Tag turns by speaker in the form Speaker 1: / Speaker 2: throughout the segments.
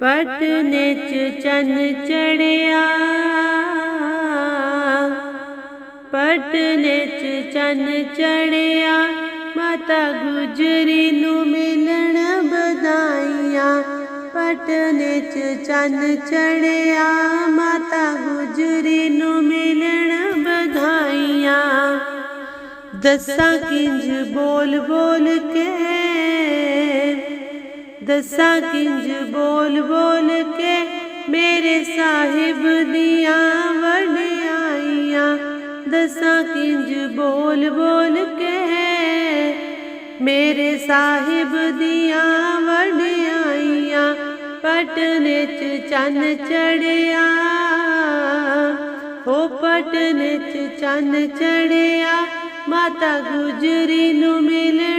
Speaker 1: ਪਟਨੇ ਚ ਚੰਨ ਚੜਿਆ। ਪਟਨੇ ਚ ਚੰਨ ਚੜਿਆ, ਮਾਤਾ ਗੁਜਰੀ ਨੂੰ ਮਿਲਣ ਬਧਾਈਆਂ ਪਟਨੇ ਚ ਚੰਨ ਚੜਿਆ, ਮਾਤਾ ਗੁਜਰੀ ਨੂੰ ਮਿਲਣ ਬਧਾਈਆਂ ਦੱਸਾਂ ਕਿੰਜ ਬੋਲ ਬੋਲ ਕੇ ਦੱਸਾਂ ਕਿੰਜ ਬੋਲ ਬੋਲ ਕੇ ਮੇਰੇ ਸਾਹਿਬ ਦੀਆਂ ਵਡਿਆਈਆਂ। ਦੱਸਾਂ ਕਿੰਜ ਬੋਲ ਬੋਲ ਕੇ ਮੇਰੇ ਸਾਹਿਬ ਦੀਆਂ ਵਡਿਆਈਆਂ। ਪਟਨੇ ਚ ਚੰਨ ਚੜਿਆ ਹੋ ਪਟਨੇ ਚ ਚੰਨ ਚੜਿਆ। ਮਾਤਾ ਗੁਜਰੀ ਨੂੰ ਮਿਲਣ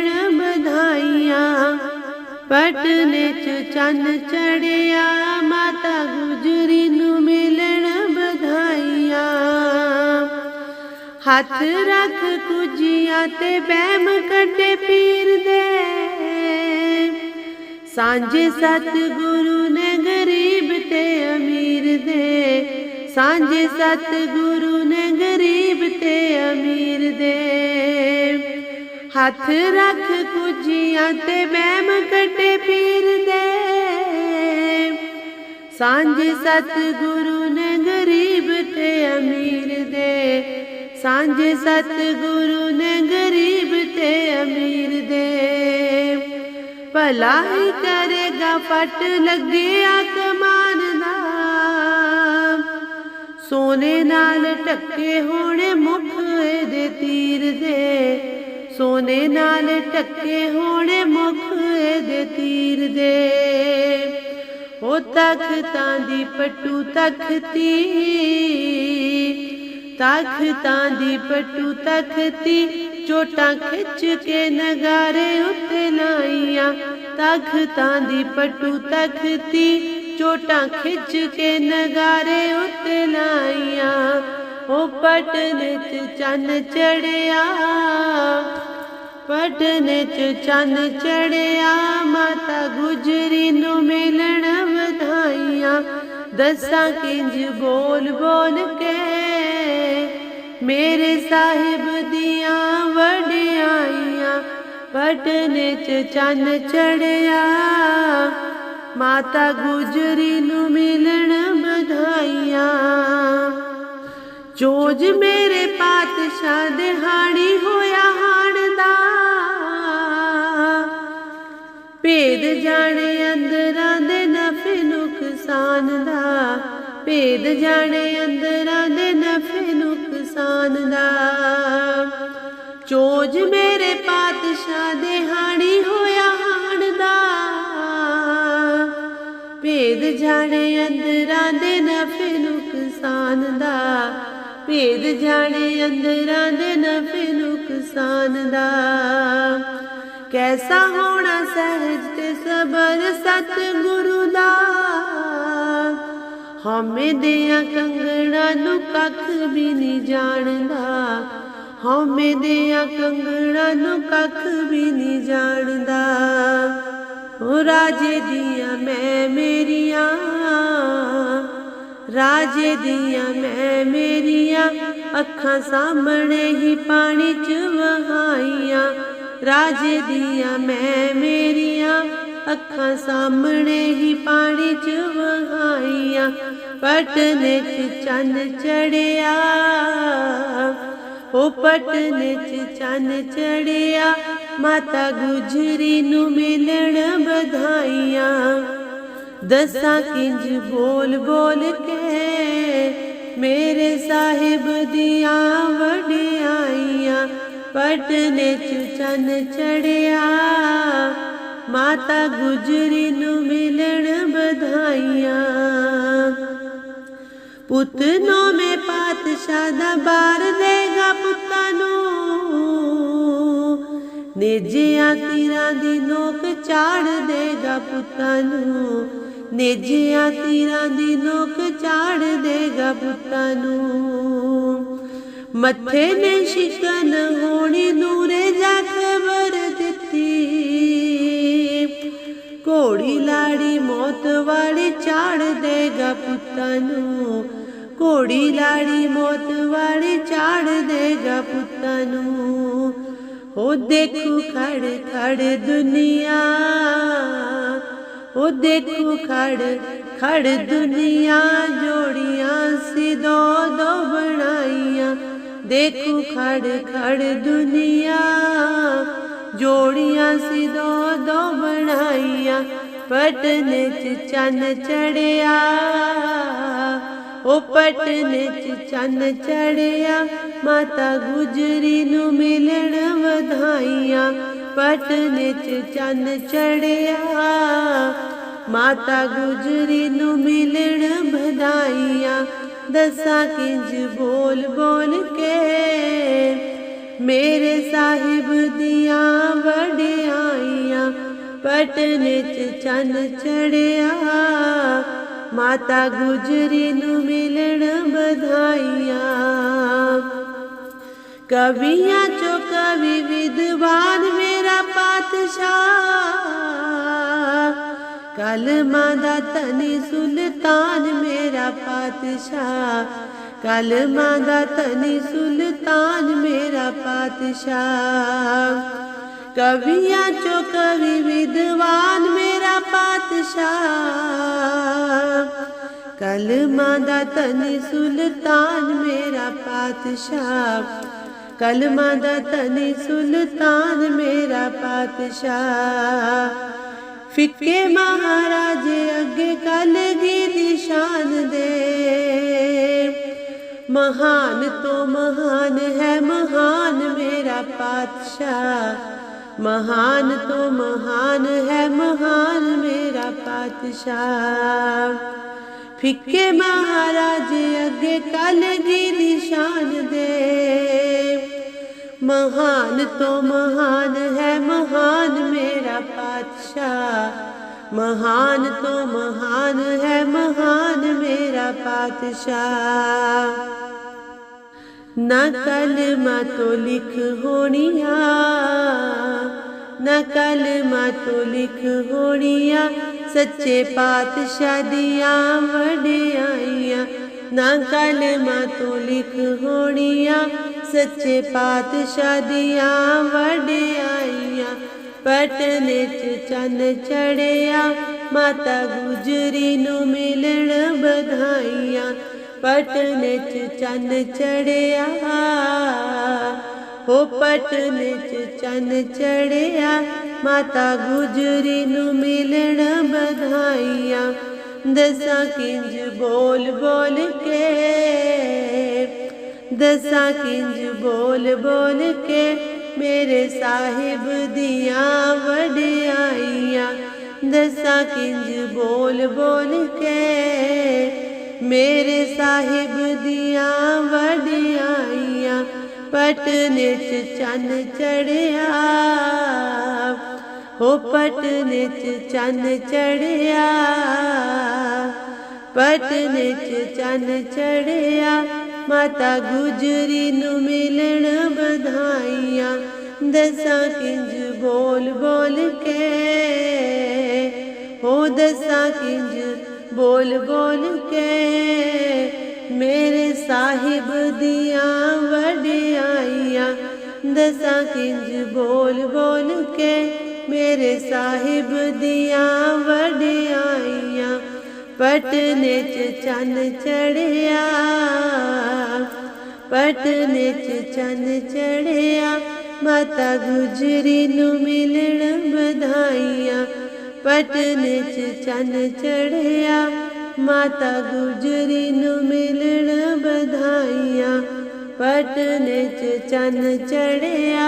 Speaker 1: ਪਟਨੇ ਚ ਚੰਨ ਚੜਿਆ, ਮਾਤਾ ਗੁਜਰੀ ਨੂੰ ਮਿਲਣ ਵਧਾਈਆਂ। ਹੱਥ ਰੱਖ ਕੁਜੀਆਂ ਤੇ ਬਹਿਮ ਕੱਟੇ ਪੀਰ ਦੇ। ਸਾਂਝੇ ਸਤ ਗੁਰੂ ਨੇ ਗਰੀਬ ਤੇ ਅਮੀਰ ਦੇ। ਸਾਂਝੇ ਸਤ ਗੁਰੂ ਨੇ ਗਰੀਬ ਤੇ ਅਮੀਰ ਦੇ। ਹੱਥ ਰੱਖ ਕੁਜੀਆਂ ਤੇ ਵਹਿਮ ਕੱਟੇ ਪੀਰ ਦੇ ਸਾਂਝ ਸਤ ਗੁਰੂ ਨੇ ਗਰੀਬ ਤੇ ਅਮੀਰ ਦੇ। ਸਾਂਝ ਸਤ ਗੁਰੂ ਨੇ ਗਰੀਬ ਤੇ ਅਮੀਰ ਦੇ। ਭਲਾ ਹੀ ਕਰੇਗਾ ਫਟ ਲੱਗਿਆ ਕਮਾਨ ਦਾ। ਸੋਨੇ ਨਾਲ ਟੱਕੇ ਹੋਣੇ ਮੁਖ ਦੇ ਤੀਰ ਦੇ। ਸੋਨੇ ਨਾਲ ਟੱਕੇ ਹੋਣੇ ਮੁਖ ਇਹਦੇ ਤੀਰ ਦੇ। ਉਹ ਤਖਤਾਂ ਦੀ ਪਟੂ ਤਖਤੀ ਤਖਤਾਂ ਦੀ ਪਟੂ ਤਖਤੀ ਚੋਟਾਂ ਖਿੱਚ ਕੇ ਨਗਾਰੇ ਉੱਤੇ ਲਾਈਆਂ ਤਖਤਾਂ ਦੀ ਪਟੂ ਤਖਤੀ ਚੋਟਾਂ ਖਿੱਚ ਕੇ ਨਗਾਰੇ ਉੱਤੇ ਲਾਈਆਂ ਉਹ ਪਟਨ ਚ ਚੰਨ ਚੜਿਆ ਪਟਨੇ ਚ ਚੰਨ ਚੜਿਆ, ਮਾਤਾ ਗੁਜਰੀ ਨੂੰ ਮਿਲਣ ਵਧਾਈਆਂ। ਦੱਸਾਂ ਕਿੰਜ ਬੋਲ ਬੋਲ ਕੇ ਮੇਰੇ ਸਾਹਿਬ ਦੀਆਂ ਵਡਿਆਈਆਂ। ਪਟਨੇ ਚ ਚੰਨ ਚੜਿਆ, ਮਾਤਾ ਗੁਜਰੀ ਨੂੰ ਮਿਲਣ ਵਧਾਈਆਂ। ਚੋਜ ਮੇਰੇ ਪਾਤਸ਼ਾਹ ਦਿਹਾੜੀ ਹਾਣੀ ਭੇਦ ਜਾਣੇ ਅੰਦਰਾਂ ਦੇ ਨਫੇ ਨੁਕਸਾਨ ਦਾ। ਭੇਦ ਜਾਣੇ ਅੰਦਰਾਂ ਦੇ ਨਫੇ ਨੁਕਸਾਨ ਦਾ। ਚੋਜ ਮੇਰੇ ਪਾਤਸ਼ਾਹ ਦੇ ਹਾਣੀ ਹੋਇਆ ਹਾਣ ਦਾ। ਭੇਦ ਜਾਣੇ ਅੰਦਰਾਂ ਦੇ ਨਫੇ ਨੁਕਸਾਨ ਦਾ। ਭੇਦ ਜਾਣੇ ਅੰਦਰਾਂ ਦੇ ਨਫੇ ਨੁਕਸਾਨ ਦਾ। ਕੈਸਾ ਹੋਣਾ ਸਹਿਜ ਤੇ ਸਬਰ ਸਤ ਗੁਰੂ ਦਾ? ਹਮੇ ਦਿਆਂ ਕੰਗਣਾ ਨੂੰ ਕੱਖ ਵੀ ਨਹੀਂ ਜਾਣਦਾ। ਹਮੇ ਦਿਆਂ ਕੰਗਣਾ ਨੂੰ ਕੱਖ ਵੀ ਨਹੀਂ ਜਾਣਦਾ। ਓ ਰਾਜੇ ਦੀਆਂ ਮੈਂ ਮੇਰੀਆਂ, ਰਾਜੇ ਦੀਆਂ ਮੈਂ ਮੇਰੀਆਂ, ਅੱਖਾਂ ਸਾਹਮਣੇ ਹੀ ਪਾਣੀ ਚ ਵਹਾਈਆਂ। ਰਾਜੇ ਦੀਆਂ ਮੈਂ ਮੇਰੀਆਂ ਅੱਖਾਂ ਸਾਹਮਣੇ ਹੀ ਪਾਣੀ ਚ ਵਹਾਈਆਂ ਪਟਨੇ ਚ ਚੰਨ ਚੜਿਆ। ਉਹ ਪਟਨੇ ਚ ਚੰਨ ਚੜਿਆ, ਮਾਤਾ ਗੁਜਰੀ ਨੂੰ ਮਿਲਣ ਵਧਾਈਆਂ। ਦੱਸਾਂ ਕਿੰਜ ਬੋਲ ਬੋਲ ਕੇ ਮੇਰੇ ਸਾਹਿਬ ਦੀਆਂ ਵਡਿਆਈਆਂ। ਪਟਨੇ ਚ ਚੰਨ ਚੜਿਆ। ਮਾਤਾ ਗੁਜਰੀ ਨੂੰ ਮਿਲਣ ਵਧਾਈਆਂ। ਪੁੱਤ ਨੋਵੇਂ ਪਾਤਸ਼ਾਹ ਦਾ ਬਾਰ ਦੇਗਾ ਪੁੱਤਾਂ ਨੂੰ। ਨੇਜਿਆਂ ਤੀਰਾਂ ਦੀ ਨੋਕ ਚਾੜ ਦੇਗਾ ਪੁੱਤਾਂ ਨੂੰ। ਨੇਜਿਆਂ ਤੀਰਾਂ ਦੀ ਨੋਕ ਚਾੜ ਦੇਗਾ ਪੁੱਤਾਂ ਨੂੰ। ਮੱਥੇ ਨੇ ਸ਼ਿਕਨ ਹੋਣੀ ਨੂਰੇ ਜਾ ਦਿੱਤੀ। ਘੋੜੀ ਲਾੜੀ ਮੌਤ ਵਾਲੀ ਚਾੜ ਦੇਗਾ ਪੁੱਤਾਂ ਨੂੰ। ਘੋੜੀ ਲਾੜੀ ਮੌਤ ਵਾਲੀ ਚਾੜ ਦੇਗਾ ਪੁੱਤਾਂ ਨੂੰ। ਉਹ ਦੇਖੂ ਖੜ ਖੜ ਦੁਨੀਆ। ਉਹ ਦੇਖੂ ਖੜ ਖੜ ਦੁਨੀਆ। ਜੋੜੀਆਂ ਸੀ ਦੋ ਦੋ ਬਣਾਈਆਂ ਦੇਖੂ ਖੜ ਖੜ ਦੁਨੀਆ। ਜੋੜੀਆਂ ਸੀ ਦੋ ਦੋ ਬਣਾਈਆਂ, ਪਟਨੇ ਚ ਚੰਨ ਚੜਿਆ। ਉਹ ਪਟਨੇ ਚ ਚੰਨ ਚੜਿਆ, ਮਾਤਾ ਗੁਜਰੀ ਨੂੰ ਮਿਲਣ ਵਧਾਈਆਂ। ਪਟਨੇ ਚ ਚੰਨ ਚੜਿਆ, ਮਾਤਾ ਗੁਜਰੀ ਨੂੰ ਮਿਲਣ ਵਧਾਈਆਂ। ਦਸਾਂ ਕਿੰਜ ਬੋਲ ਬੋਲ ਕੇ ਮੇਰੇ ਸਾਹਿਬ ਦੀਆਂ ਵਡਿਆਈਆਂ ਪਟਨ ਚ ਚੰਨ ਚੜਿਆ ਮਾਤਾ ਗੁਜਰੀ ਨੂੰ ਮਿਲਣ ਵਧਾਈਆਂ ਕਵੀਆਂ ਚੋ ਕਵੀ ਵਿਦਵਾਨ ਮੇਰਾ ਪਾਤਸ਼ਾਹ ਕਲਮਾਂ ਦਾ ਧਨੀ ਸੁਲਤਾਨ ਮੇਰਾ ਪਾਤਸ਼ਾਹ। ਕਲਮਾਂ ਦਾ ਧਨੀ ਸੁਲਤਾਨ ਮੇਰਾ ਪਾਤਸ਼ਾਹ। ਕਵੀਆਂ ਚੋ ਕਵੀ ਵਿਦਵਾਨ ਮੇਰਾ ਪਾਤਸ਼ਾਹ। ਕਲਮਾਂ ਦਾ ਧਨੀ ਸੁਲਤਾਨ ਮੇਰਾ ਪਾਤਸ਼ਾਹ। ਕਲਮਾਂ ਦਾ ਧਨੀ ਸੁਲਤਾਨ ਮੇਰਾ ਪਾਤਸ਼ਾਹ। ਫਿੱਕੇ ਮਹਾਰਾਜੇ ਅੱਗੇ ਕਲਗੀ ਦੀ ਸ਼ਾਨ ਦੇ। ਮਹਾਨ ਤੋਂ ਮਹਾਨ ਹੈ, ਮਹਾਨ ਮੇਰਾ ਪਾਤਸ਼ਾਹ। ਮਹਾਨ ਤੋਂ ਮਹਾਨ ਹੈ, ਮਹਾਨ ਮੇਰਾ ਪਾਤਸ਼ਾਹ। ਫਿੱਕੇ ਮਹਾਰਾਜੇ ਅੱਗੇ ਕਲਗੀ ਦੀ ਸ਼ਾਨ ਦੇ। ਮਹਾਨ ਤੋਂ ਮਹਾਨ ਪਾਤਸ਼ਾਹ ਮਹਾਨ ਤੋਂ ਮਹਾਨ ਹੈ, ਮਹਾਨ ਮੇਰਾ ਪਾਤਸ਼ਾਹ। ਨਾ ਕਲਮਾ ਤੋਂ ਲਿਖ ਹੋਣੀਆਂ, ਨਾ ਕਲਮਾ ਤੋਂ ਲਿਖ ਹੋਣੀਆਂ, ਸੱਚੇ ਪਾਤਸ਼ਾਹ ਦੀਆਂ ਵਡਿਆਈਆਂ। ਨਾ ਕਲਮਾ ਤੋਂ ਲਿਖ ਹੋਣੀਆਂ, ਸੱਚੇ ਪਾਤਸ਼ਾਹ ਦੀਆਂ ਵਡਿਆਈਆਂ। ਪਟਨੇ ਚ ਚੰਨ ਚੜਿਆ, ਮਾਤਾ ਗੁਜਰੀ ਨੂੰ ਮਿਲਣ ਵਧਾਈਆਂ। ਪਟਨੇ ਚ ਚੰਨ ਚੜਿਆ, ਹੋ ਪਟਨੇ ਚ ਚੰਨ ਚੜਿਆ, ਮਾਤਾ ਗੁਜਰੀ ਨੂੰ ਮਿਲਣ ਵਧਾਈਆਂ। ਦਸਾਂ ਕਿੰਜ ਬੋਲ ਬੋਲ ਕੇ, ਦਸਾਂ ਕਿੰਜ ਬੋਲ ਬੋਲ ਕੇ ਮੇਰੇ ਸਾਹਿਬ ਦੀਆਂ ਵਡਿਆਈਆਂ, ਦਸਾਂ ਕਿੰਜ ਬੋਲ ਬੋਲ ਕੇ। ਮੇਰੇ ਸਾਹਿਬ ਦੀਆਂ ਵਡਿਆਈਆਂ ਪਟਨੇ ਚ ਚੰਨ ਚੜਿਆ। ਹੋ ਪਟਨੇ ਚ ਚੰਨ ਚੜਿਆ ਪਟਨੇ ਚ ਚੰਨ ਚੜਿਆ। ਮਾਤਾ ਗੁਜਰੀ ਨੂੰ ਮਿਲਣ ਵਧਾਈਆਂ। ਦਸਾਂ ਕਿੰਜ ਬੋਲ ਬੋਲ ਕੇ, ਹੋ ਦਸਾਂ ਕਿੰਜ ਬੋਲ ਬੋਲ ਕੇ, ਮੇਰੇ ਸਾਹਿਬ ਦੀਆਂ ਵਡਿਆਈਆਂ ਦਸਾਂ ਕਿੰਜ ਬੋਲ ਬੋਲ ਕੇ, ਮੇਰੇ ਸਾਹਿਬ ਦੀਆਂ ਵਡਿਆਈਆਂ ਪਟਨੇ ਚ ਚੰਨ ਚੜਿਆ, ਪਟਨੇ ਚ ਚੰਨ ਚੜਿਆ ਮਾਤਾ ਗੁਜਰੀ ਨੂੰ ਮਿਲਣ ਵਧਾਈਆਂ ਪਟਨੇ ਚ ਚੰਨ ਚੜਿਆ ਮਾਤਾ ਗੁਜਰੀ ਨੂੰ ਮਿਲਣ ਵਧਾਈਆਂ ਪਟਨ ਚ ਚੰਨ ਚੜਿਆ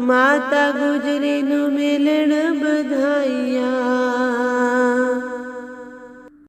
Speaker 1: ਮਾਤਾ ਗੁਜਰੀ ਨੂੰ ਮਿਲਣ ਵਧਾਈਆਂ